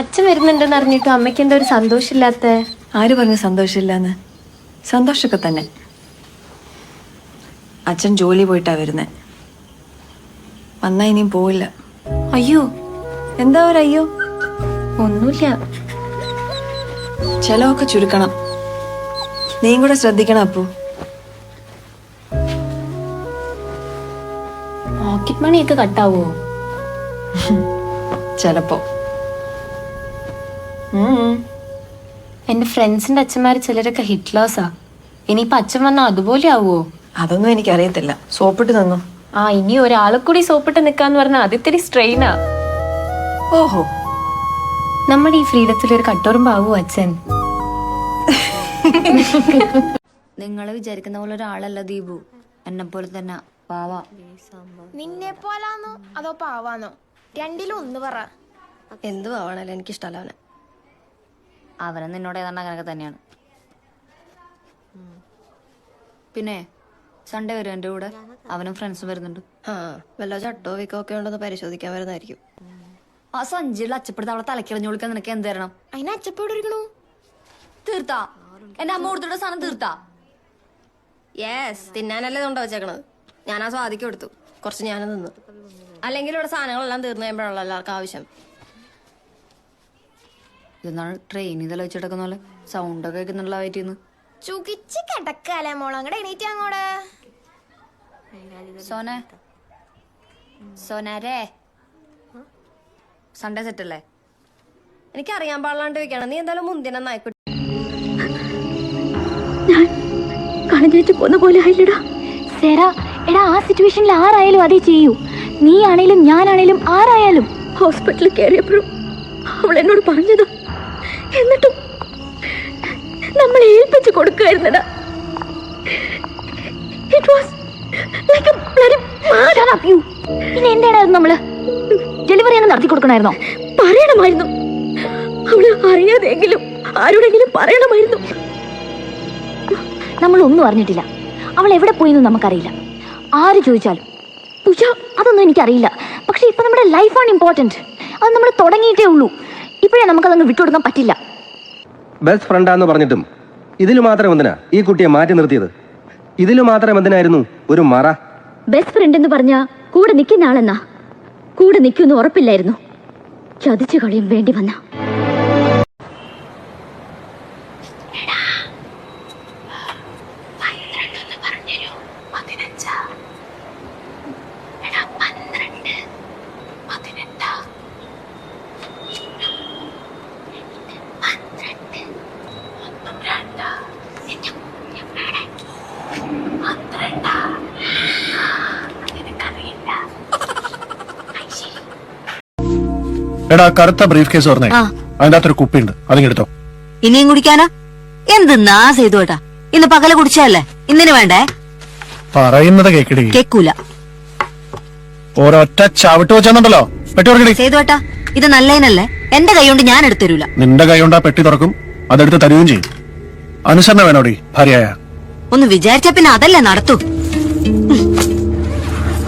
അച്ഛൻ വരുന്നുണ്ടെന്ന് അറിഞ്ഞിട്ടും അമ്മയ്ക്ക് എന്താ ഒരു സന്തോഷമില്ലാത്ത ആര് പറഞ്ഞു സന്തോഷമില്ലാന്ന്? സന്തോഷമൊക്കെ തന്നെ. അച്ഛൻ ജോലി പോയിട്ടാ വരുന്നേ. വന്നാ ഇനിയും പോവില്ല. അയ്യോ. എന്താ ഒരു അയ്യോ? ഒന്നുമില്ല. ചെലവൊക്കെ ചുരുക്കണം. നീയും കൂടെ ശ്രദ്ധിക്കണം അപ്പു. പോക്കറ്റ് മണിയൊക്കെ കട്ടാവോ? ചെലപ്പോ. ഉം. എന്റെ ഫ്രണ്ട്സിന്റെ അച്ഛന്മാര് ചിലരൊക്കെ ഹിറ്റ്ലേഴ്സാ ഇനിയിപ്പൊ അച്ഛൻ വന്നാ അതുപോലെ ആവുമോ അതൊന്നും എനിക്ക് എനിക്കറിയത്തില്ല. സോപ്പിട്ട് തന്നു ആ ഇനി ഒരാളെ കൂടി സോപ്പിട്ട് നിക്കാന്ന് പറഞ്ഞാൽ അതിത്തിരി സ്ട്രെയിനാ ഓഹോ. നമ്മുടെ ഈ ഫ്രീഡത്തിൽ ഒരു കട്ടോറുമ്പാവോ അച്ഛൻ? നിങ്ങൾ വിചാരിക്കുന്ന പോലെ ഒരാളല്ല ദീപു. എന്നെ പോലെ തന്നെ പാവ. നിന്നെ പോലാന്നോ അതോ പാവാന്നോ? രണ്ടിലും ഒന്ന് പറ. എന്തു ആവണല്ലോ എനിക്ക് ഇഷ്ടമല്ല അവനെ. അവനെ നിന്നോട് ഏതാണ്ട് അങ്ങനെയൊക്കെ തന്നെയാണ്. പിന്നെ സൺഡേ വരും എന്റെ കൂടെ. അവനും ഫ്രണ്ട്സും വരുന്നുണ്ട്. ആ വല്ല ചട്ടോ വിക്കോ ഒക്കെ ഉണ്ടെന്ന് പരിശോധിക്കാൻ വരുന്നതായിരിക്കും. ആ സഞ്ചിയുടെ അച്ചപ്പെടുത്ത് അവളെ തലക്കിളഞ്ഞു വിളിക്കാൻ നിനക്ക് എന്ത് തരണം? അതിനെ അച്ചപ്പോട് ഇരിക്കണു? തീർത്താ. എന്റെ അമ്മ കൊടുത്തിട്ട സാധനം തീർത്താ. യെസ് തിന്നാനല്ലേ ഉണ്ടോ വെച്ചേക്കണത്. ഞാൻ ആ സ്വാദിക്ക് കൊടുത്തു. കുറച്ച് ഞാൻ നിന്നു അല്ലെങ്കിൽ ഇവിടെ സാധനങ്ങളെല്ലാം തീർന്നു കഴിയുമ്പോഴാണല്ലോ എല്ലാവർക്കും ആവശ്യം. ഇതെന്താണ് ട്രെയിനിൽ വെച്ച് വെച്ചിടക്കുന്ന പോലെ? സൗണ്ട് ഒക്കെ വയറ്റിൽ നിന്ന് ചുകിച്ച് കിടക്കാലേ മോളെ? അങ്ങടെ എണീറ്റ് അങ്ങോട്ട് സോന. സോനാരേ. സൺഡേ സെറ്റ് അല്ലേ? എനിക്ക് അറിയാൻ പാടില്ലാണ്ട് വെക്കണം നീ എന്തായാലും മുന്തിന നായിക്കോട്ടെ കളഞ്ഞേറ്റ് പോന്ന പോലെ ആയില്ലടാ. സെറ എടാ ആ സിറ്റുവേഷനിൽ ആരായാലും അതേ ചെയ്യൂ. നീ ആണേലും ഞാനാണേലും ആരായാലും ഹോസ്പിറ്റലിൽ കയറിയപ്പോഴും അവൾ എന്നോട് പറഞ്ഞത്. എന്നിട്ടും നമ്മൾ ഏൽപ്പിച്ചു കൊടുക്കുമായിരുന്നടാ it was like a bloody murder. Of you പിന്നെ എന്തായിരുന്നു നമ്മൾ? ഡെലിവറി അങ്ങ് നടത്തി കൊടുക്കണമായിരുന്നോ? പറയണമായിരുന്നു. അവൾ അറിയാതെങ്കിലും ആരോടെങ്കിലും പറയണമായിരുന്നു. നമ്മൾ ഒന്നും അറിഞ്ഞിട്ടില്ല. അവൾ എവിടെ പോയിന്ന് നമുക്കറിയില്ല. ആര് ചോദിച്ചാലും. പുഷ അതൊന്നും എനിക്കറിയില്ല. പക്ഷെ ഇപ്പൊ നമ്മുടെ ലൈഫാണ് ഇമ്പോർട്ടന്റ് അത് നമ്മൾ തുടങ്ങിയിട്ടേ ഉള്ളൂ. ഇപ്പോഴേ നമുക്കതങ്ങ് വിട്ടുകൊടുക്കാൻ പറ്റില്ല. ബെസ്റ്റ് ഫ്രണ്ടാന്ന് പറഞ്ഞിട്ടും ഇതിൽ മാത്രം എന്തിനാ ഈ കുട്ടിയെ മാറ്റി നിർത്തിയത്? ഇതിൽ മാത്രം എന്തിനായിരുന്നു ഒരു മറ? ബെസ്റ്റ് ഫ്രണ്ട് എന്ന് പറഞ്ഞ കൂടെ നിൽക്കുന്ന ആളെന്നാ. കൂടെ നിൽക്കുമെന്ന് ഉറപ്പില്ലായിരുന്നു. ചതിച്ചു കളിയും വേണ്ടി വന്ന. എടാ കറുത്ത ബ്രീഫ് കേസ് പറഞ്ഞേ അതിന്റെ അകത്തൊരു കുപ്പിയുണ്ട്. അതിങ്ങെടുത്തോ. ഇനിയും കുടിക്കാനാ? നാ ചെയ്തു കേട്ടാ ഇന്ന് പകല കുടിച്ചല്ലേ ഇന്നിന് വേണ്ടേ? പറയുന്നത് കേക്കടി. കേക്കൂല. ഒരൊറ്റ ചവിട്ട് വെച്ചെന്നുണ്ടല്ലോ. പെട്ടി തുറക്കടി. ചെയ്തു കേട്ടാ ഇത് നല്ലതിനല്ലേ? എന്റെ കൈ കൊണ്ട് ഞാൻ എടുത്തരൂല നിന്റെ കൈ കൊണ്ട് ആ പെട്ടി തുറക്കും. അതെടുത്ത് തരുകയും ചെയ്യും. അനുസരണ വേണോടി ഭാര്യയായ. ഒന്ന് വിചാരിച്ച പിന്നെ അതല്ലേ നടത്തൂ.